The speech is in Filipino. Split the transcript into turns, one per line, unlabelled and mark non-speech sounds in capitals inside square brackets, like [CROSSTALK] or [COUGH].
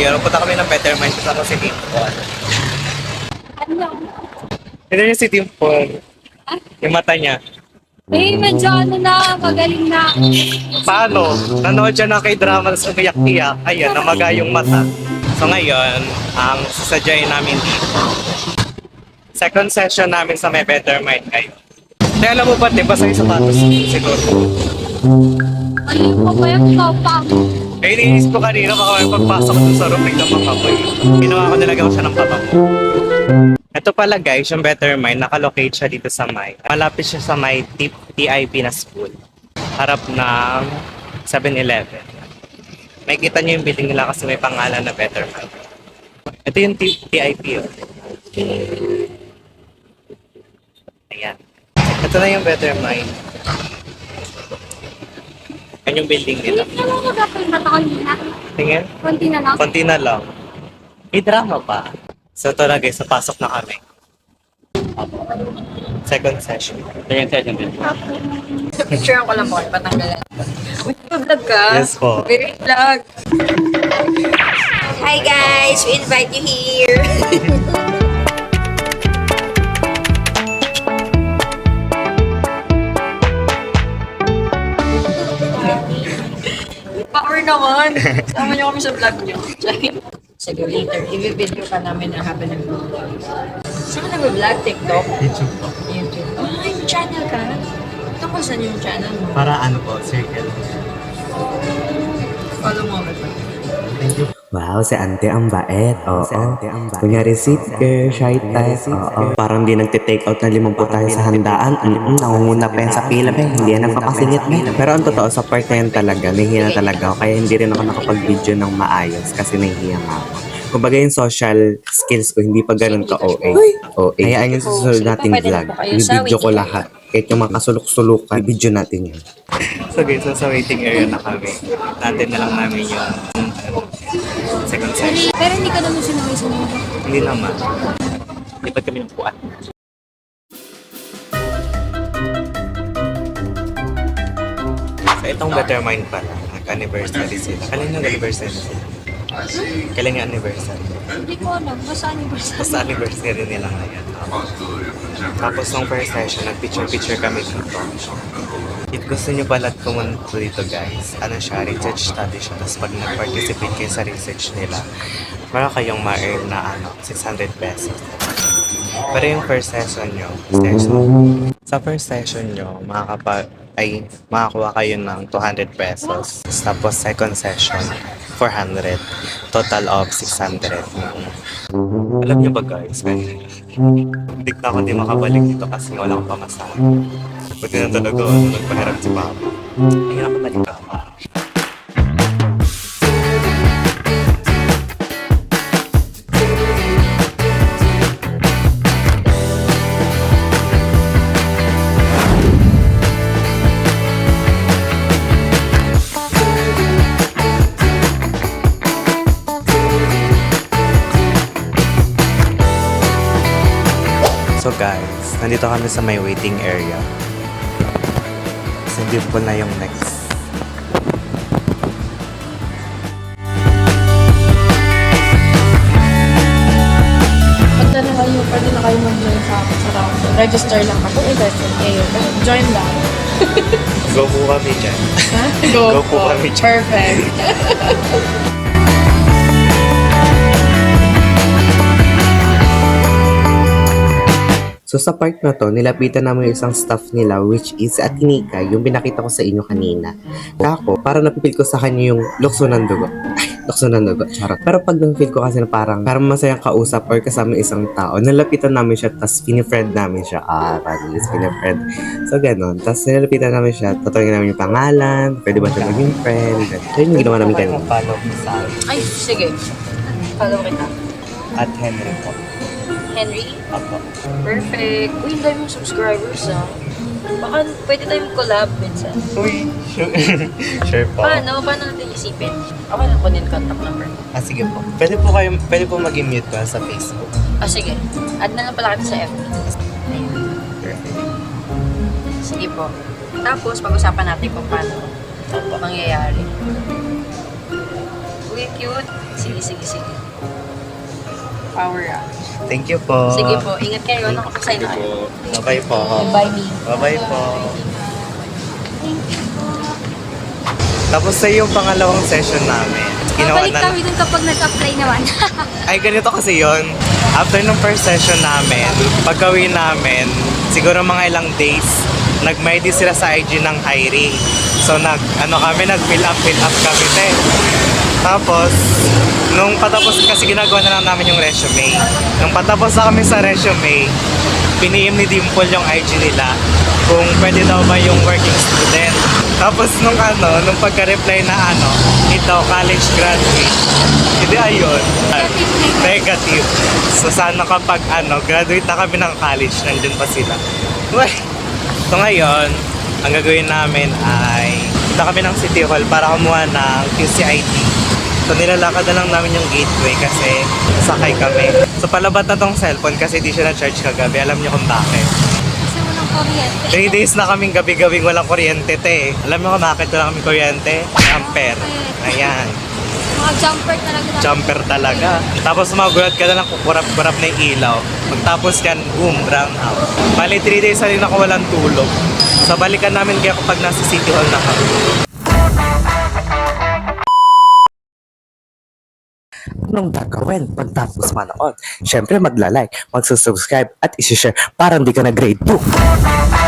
ngayon, punta kami ng Better Mind kasama si Dimple.
Ano?
Tignan niyo si Dimple. Yung mata niya.
Eh, medyo ano na, magaling na.
Paano? Nanood siya ng k-drama tapos umiyak-iyak. Ayan, namaga yung mata. So ngayon, ang sasadyain namin dito. Second session namin sa May Better Mind ngayon. Hindi alam mo ba, di ba sa sapatos siguro?
Ayun ko ba yung kapang?
Eh, iniisip ko kanina baka may pagpasok dun sa room, biglang makapoy. Ginawa ko nilagyan ko siya ng pabango. Ito pala guys, yung Better Mind, nakalocate siya dito sa May. Malapit siya sa May tip TIP na school. Harap ng 7-Eleven. May kita niyo yung building nila kasi may pangalan na Better Mind. Ito yung tip TIP oh. Ayan. Ito na yung Better Mind. Yan yung building nila.
Hindi naman kanina.
Tingin?
Konti na lang.
Konti na lang. May drama pa. So ito na guys, napasok na kami. Second session. Second session din.
Picture ko lang po, patanggalan. Uy, vlog ka?
Yes po.
Very vlog. Hi guys, we invite you here. [LAUGHS] naman. [LAUGHS] Sama niyo kami sa vlog niyo. Sige, later. I-video ka namin ang habang nag-vlog. Saan ka nag-vlog? TikTok?
YouTube po.
YouTube. Ah, may channel ka? Tungkol saan yung channel mo?
Para ano po, circle.
Follow mo ako.
Thank you.
Wow, si ante ang bait. Oo. Si ante ang bait. Kunyari seeker, shy type. Oo. Parang di nagte-take out na limang tayo sa handaan. Mm, nangunguna pa yan sa pila, be. Hindi yan nagpapasingit, be. Pero ang totoo, sa part na yan talaga, nahihiya talaga ako. Kaya hindi rin ako nakapag-video ng maayos kasi nahihiya nga ako. Kumbaga yung social skills ko, hindi pa ganun ka OA. OA. Hayaan yung susunod nating
na
vlog.
po sa
I-video ko lahat. Kahit yung mga kasulok-sulukan, i-video natin yun.
So guys, so sa waiting area na kami. Natin na lang namin yung second session.
Pero hindi ka naman sinaway sa mga.
Hindi naman. Lipat kami ng puan. So itong Better Mind pala, nag-anniversary sila. Kailan yung anniversary sila? Kailan yung anniversary?
Hindi ko alam. Basta anniversary.
Basta anniversary nila ngayon. Tapos nung first session, nag-picture-picture kami dito. If gusto nyo pala pumunta dito guys, ano siya, research study siya. Tapos pag nag-participate kayo sa research nila, meron kayong ma-earn na ano, 600 pesos. Pero yung first session nyo, session, sa first session nyo, makakapa, ay, makakuha kayo ng 200 pesos. Tapos second session, 400. Total of 600. Alam niyo ba guys, hindi na ako di makabalik dito kasi wala akong pamasahe. Buti na talaga ano, nagpahiram si Papa. Ang hirap balik ako. Guys, nandito kami sa may waiting area. Kasi beautiful na yung next.
Kayo, pwede na kayo mag-join sa akin sa round. Register lang ako. Eh, register kayo. Join lang.
Go po kami dyan.
Ha?
Go po kami dyan.
Perfect. [LAUGHS]
So sa part na to, nilapitan namin yung isang staff nila which is si Atinika, yung pinakita ko sa inyo kanina. Ako, parang napipil ko sa kanya yung lukso ng dugo. Ay, lukso ng dugo, charot. Pero pag napipil ko kasi na parang, parang masayang kausap or kasama isang tao, nalapitan namin siya, tapos pinifriend namin siya. Ah, parang is pinifriend. So ganun. Tapos nilapitan namin siya, tatawagin namin yung pangalan, pwede ba siya maging friend. So yun yung ginawa namin kanina.
Follow mo sa
Ay, sige. Follow kita.
at Henry po.
Henry?
Apo.
Perfect. Uy, ang dami mong subscribers ah. Baka pwede tayong collab minsan.
Uy, sure, [LAUGHS] sure po.
Paano? Paano natin isipin? Ako po din contact number.
Ah, sige po. Pwede po kayo, pwede po maging mute ko sa Facebook.
Ah, sige. Add na lang pala kami sa FB. Ayun.
Perfect.
Sige po. Tapos, pag-usapan natin kung paano
Opo.
mangyayari. Uy, cute. Sige, sige, sige. Power up.
Thank you po.
Sige po, ingat kayo. Nakapasay na kayo.
Bye-bye po.
Bye, me.
Bye-bye po. Tapos sa yung pangalawang session namin, ginawa
Babalik
na...
kami dun kapag nag-apply naman. [LAUGHS]
Ay, ganito kasi yon. After nung first session namin, pagkawin namin, siguro mga ilang days, nag-mighty sila sa IG ng hiring. So, nag, ano kami, nag-fill up, fill up kami, te. Tapos, nung patapos, kasi ginagawa na lang namin yung resume. Nung patapos na kami sa resume, piniim ni Dimple yung IG nila kung pwede daw ba yung working student. Tapos nung ano, nung pagka-reply na ano, ito, college graduate. Hindi ayun. Negative. So sana kapag ano, graduate na kami ng college, nandun pa sila. Uy! So ngayon, ang gagawin namin ay punta kami ng City Hall para kumuha ng QCID. So nilalakad na lang namin yung gateway kasi sakay kami. So palabat na tong cellphone kasi di siya na-charge kagabi. Alam niyo kung bakit.
Kasi walang kuryente.
3 days na kaming gabi-gabing walang kuryente, te. Alam mo kung bakit wala kaming kuryente? Ampere. Ayan.
Mga jumper talaga.
Jumper talaga. Tapos magulat ka na lang kukurap-kurap na yung ilaw. Pagtapos yan, boom, brown out. Bali, 3 days na rin ako walang tulog. So balikan namin kaya kapag nasa City Hall na kami.
Anong gagawin pagtapos manood? Siyempre magla-like, magsusubscribe at isi-share para hindi ka na grade 2.